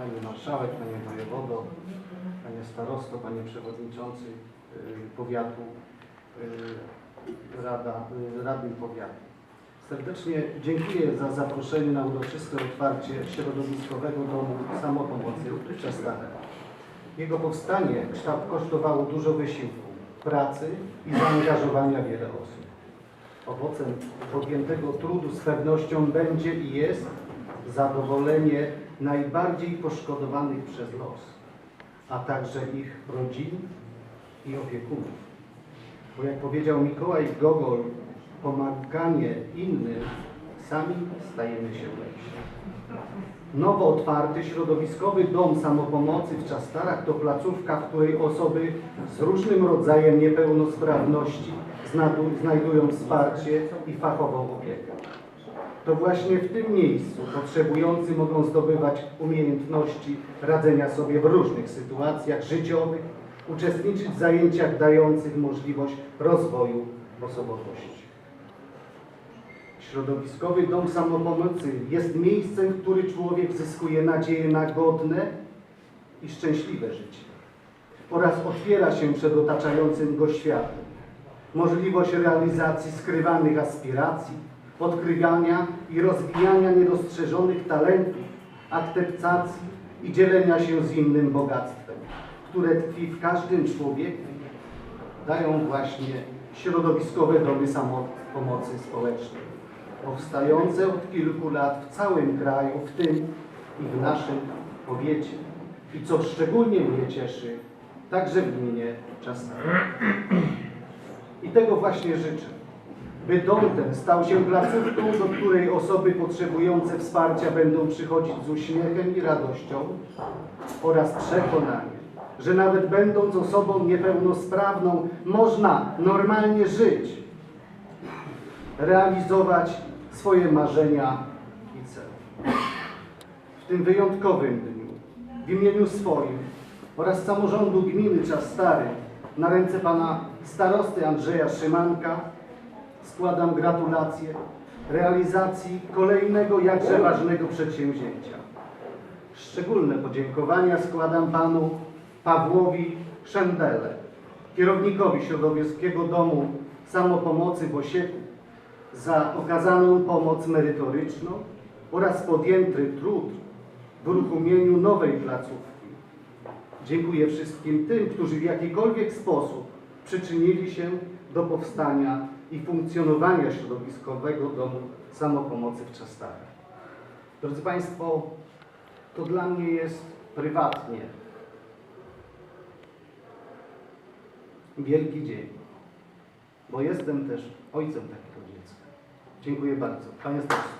Pani Marszałek, Panie Wojewodo, Panie Starosto, Panie Przewodniczący y, Powiatu, y, Rada, y, Rady Powiatu. Serdecznie dziękuję za zaproszenie na uroczyste otwarcie Środowiskowego Domu Samopomocy w Czastare. Jego powstanie kształt kosztowało dużo wysiłku, pracy i zaangażowania wiele osób. Owocem podjętego trudu z pewnością będzie i jest zadowolenie najbardziej poszkodowanych przez los, a także ich rodzin i opiekunów. Bo jak powiedział Mikołaj Gogol, pomaganie innym, sami stajemy się lepsi. Nowo otwarty środowiskowy dom samopomocy w Czastarach to placówka, w której osoby z różnym rodzajem niepełnosprawności znajdują wsparcie i fachową opiekę. To właśnie w tym miejscu potrzebujący mogą zdobywać umiejętności radzenia sobie w różnych sytuacjach życiowych, uczestniczyć w zajęciach dających możliwość rozwoju osobowości. Środowiskowy dom samopomocy jest miejscem, w którym człowiek zyskuje nadzieję na godne i szczęśliwe życie oraz otwiera się przed otaczającym go światem. Możliwość realizacji skrywanych aspiracji, odkrywania i rozwijania niedostrzeżonych talentów, akceptacji i dzielenia się z innym bogactwem, które tkwi w każdym człowieku, dają właśnie środowiskowe domy samopomocy społecznej, powstające od kilku lat w całym kraju, w tym i w naszym powiecie. I co szczególnie mnie cieszy, także w gminie Czasnowa. I tego właśnie życzę, by dom ten stał się placówką, do której osoby potrzebujące wsparcia będą przychodzić z uśmiechem i radością oraz przekonaniem, że nawet będąc osobą niepełnosprawną, można normalnie żyć, realizować swoje marzenia i cele. W tym wyjątkowym dniu, w imieniu swoim oraz samorządu gminy Czas Stary, na ręce pana starosty Andrzeja Szymanka składam gratulacje realizacji kolejnego jakże ważnego przedsięwzięcia. Szczególne podziękowania składam panu Pawłowi Szendele, kierownikowi Środowiskiego Domu Samopomocy w Osieku, za okazaną pomoc merytoryczną oraz podjęty trud w uruchomieniu nowej placówki. Dziękuję wszystkim tym, którzy w jakikolwiek sposób przyczynili się do powstania i funkcjonowania środowiskowego domu samopomocy w Czastarach. Drodzy Państwo, to dla mnie jest prywatnie wielki dzień, bo jestem też ojcem takiego dziecka. Dziękuję bardzo. Panie Stanisławie.